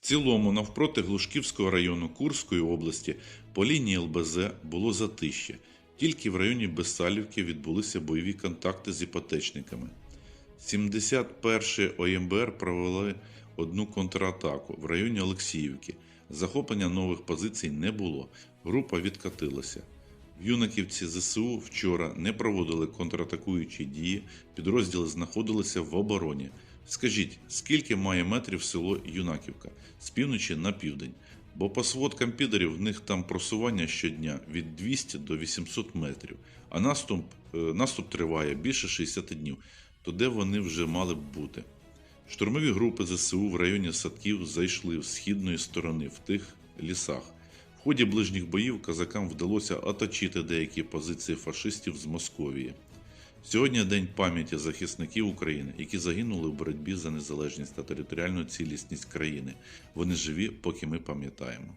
В цілому, навпроти Глушківського району Курської області по лінії ЛБЗ було затище. Тільки в районі Бессалівки відбулися бойові контакти з іпотечниками. 71-й ОМБР провели одну контратаку в районі Олексіївки. Захоплення нових позицій не було. Група відкатилася. В Юнаківці ЗСУ вчора не проводили контратакуючі дії, підрозділи знаходилися в обороні. Скажіть, скільки має метрів село Юнаківка з півночі на південь? Бо по сводкам підарів в них там просування щодня від 200 до 800 метрів, а наступ, е, наступ триває більше 60 днів. То де вони вже мали б бути? Штурмові групи ЗСУ в районі садків зайшли з східної сторони в тих лісах. В ході ближніх боїв казакам вдалося оточити деякі позиції фашистів з Московії. Сьогодні день пам'яті захисників України, які загинули в боротьбі за незалежність та територіальну цілісність країни. Вони живі, поки ми пам'ятаємо.